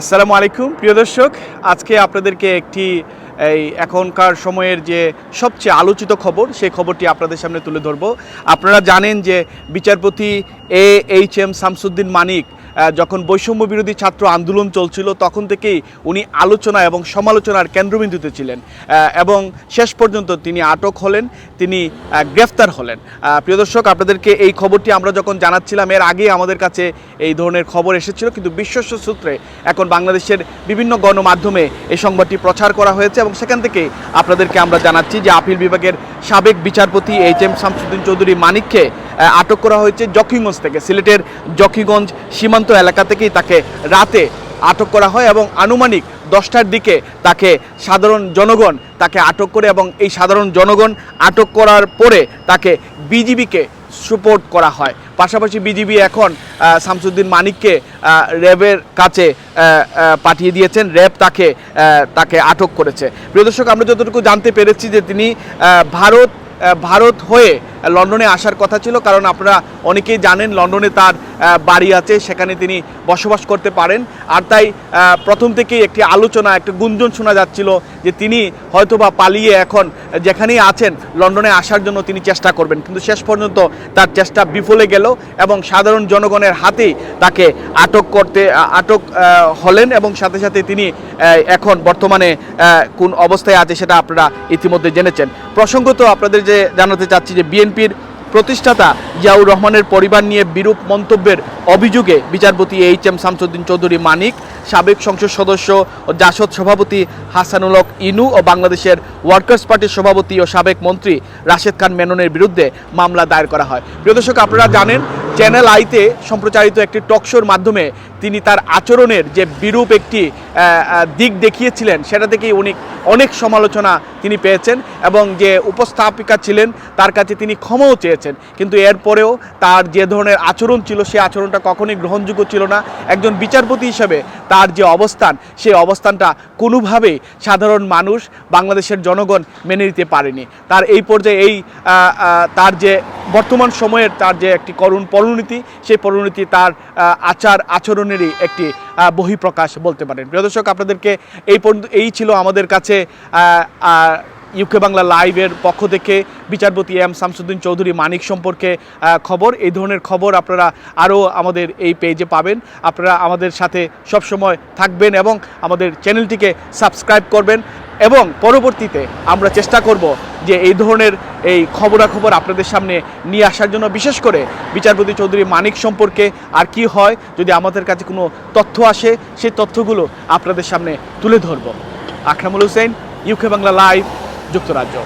আসসালামু আলাইকুম, প্রিয় দর্শক। আজকে আপনাদেরকে একটি, এই এখনকার সময়ের যে সবচেয়ে আলোচিত খবর, সেই খবরটি আপনাদের সামনে তুলে ধরব। আপনারা জানেন যে বিচারপতি A H M Shamsuddin Manik যখন বৈষম্য বিরোধী ছাত্র আন্দোলন চলছিল, তখন থেকেই উনি আলোচনা এবং সমালোচনার কেন্দ্রবিন্দুতে ছিলেন। এবং শেষ পর্যন্ত তিনি আটক হলেন, তিনি গ্রেফতার হলেন। প্রিয় দর্শক, আপনাদেরকে এই খবরটি আমরা যখন জানাচ্ছিলাম, এর আগে আমাদের কাছে এই ধরনের খবর এসেছিল, কিন্তু বিশ্বস্ত সূত্রে এখন বাংলাদেশের বিভিন্ন গণমাধ্যমে এই সংবাদটি প্রচার করা হয়েছে এবং সেখান থেকে আপনাদেরকে আমরা জানাচ্ছি যে আপিল বিভাগের সাবেক বিচারপতি এইচ এম শামসুদ্দিন চৌধুরী মানিককে আটক করা হয়েছে জকিগঞ্জ থেকে। সিলেটের জকিগঞ্জ সীমান্ত এলাকা থেকেই তাকে রাতে আটক করা হয় এবং আনুমানিক দশটার দিকে তাকে সাধারণ জনগণ তাকে আটক করে এবং এই সাধারণ জনগণ আটক করার পরে তাকে বিজিবিকে সুপোর্ট করা হয়। পাশাপাশি বিজিবি এখন শামসুদ্দিন মানিককে র্যাবের কাছে পাঠিয়ে দিয়েছেন। র্যাব তাকে তাকে আটক করেছে। প্রিয় দর্শক, আমরা যতটুকু জানতে পেরেছি যে তিনি ভারত ভারত হয়ে লন্ডনে আসার কথা ছিল, কারণ আপনারা অনেকেই জানেন লন্ডনে তার বাড়ি আছে, সেখানে তিনি বসবাস করতে পারেন। আর তাই প্রথম থেকেই একটি আলোচনা, একটা গুঞ্জন শোনা যাচ্ছিল যে তিনি হয়তোবা পালিয়ে এখন যেখানেই আছেন, লন্ডনে আসার জন্য তিনি চেষ্টা করবেন। কিন্তু শেষ পর্যন্ত তার চেষ্টা বিফলে গেল এবং সাধারণ জনগণের হাতেই তাকে আটক করতে আটক হলেন এবং সাথে সাথে তিনি এখন বর্তমানে কোন অবস্থায় আছে সেটা আপনারা ইতিমধ্যে জেনেছেন। প্রসঙ্গত আপনাদের যে জানাতে চাচ্ছি যে বিএনপির প্রতিষ্ঠাতা জিয়াউর রহমানের পরিবার নিয়ে বিরূপ মন্তব্যের অভিযোগে বিচারপতি এইচ এম শামসুদ্দিন চৌধুরী মানিক, সাবেক সংসদ সদস্য ও জাসদ সভাপতি হাসানুলক ইনু ও বাংলাদেশের ওয়ার্কার্স পার্টির সভাপতি ও সাবেক মন্ত্রী রাশেদ খান মেননের বিরুদ্ধে মামলা দায়ের করা হয়। প্রিয় দর্শক, আপনারা জানেন চ্যানেল আইতে সম্প্রচারিত একটি টকশোর মাধ্যমে তিনি তার আচরণের যে বিরূপ একটি দিক দেখিয়েছিলেন, সেটা থেকেই উনি অনেক সমালোচনা তিনি পেয়েছেন এবং যে উপস্থাপিকা ছিলেন, তার কাছে তিনি ক্ষমাও চেয়েছেন। কিন্তু এরপরেও তার যে ধরনের আচরণ ছিল সেই আচরণটা কখনোই গ্রহণযোগ্য ছিল না। একজন বিচারপতি হিসেবে তার যে অবস্থান, সেই অবস্থানটা কোনোভাবেই সাধারণ মানুষ বাংলাদেশের জনগণ মেনে নিতে পারেনি। তার এই পর্যায়ে এই তার যে বর্তমান সময়ের তার যে একটি করুণ পরিণতি, সেই পরিণতি তার আচার আচার আচরণেরই একটি বহিঃপ্রকাশ বলতে পারেন। প্রিয় দর্শক, আপনাদেরকে এই পর্যন্ত, এই ছিল আমাদের কাছে ইউকে বাংলা লাইভের পক্ষ থেকে বিচারপতি এম শামসুদ্দিন চৌধুরী মানিক সম্পর্কে খবর। এই ধরনের খবর আপনারা আরও আমাদের এই পেজে পাবেন। আপনারা আমাদের সাথে সবসময় থাকবেন এবং আমাদের চ্যানেলটিকে সাবস্ক্রাইব করবেন। এবং পরবর্তীতে আমরা চেষ্টা করব যে এই ধরনের এই খবরাখবর আপনাদের সামনে নিয়ে আসার জন্য, বিশেষ করে বিচারপতি চৌধুরী মানিক সম্পর্কে আর কি হয়, যদি আমাদের কাছে কোনো তথ্য আসে, সেই তথ্যগুলো আপনাদের সামনে তুলে ধরব। আকরামুল হোসেন ইউকে বাংলা লাইভ যুক্তরাজ্য।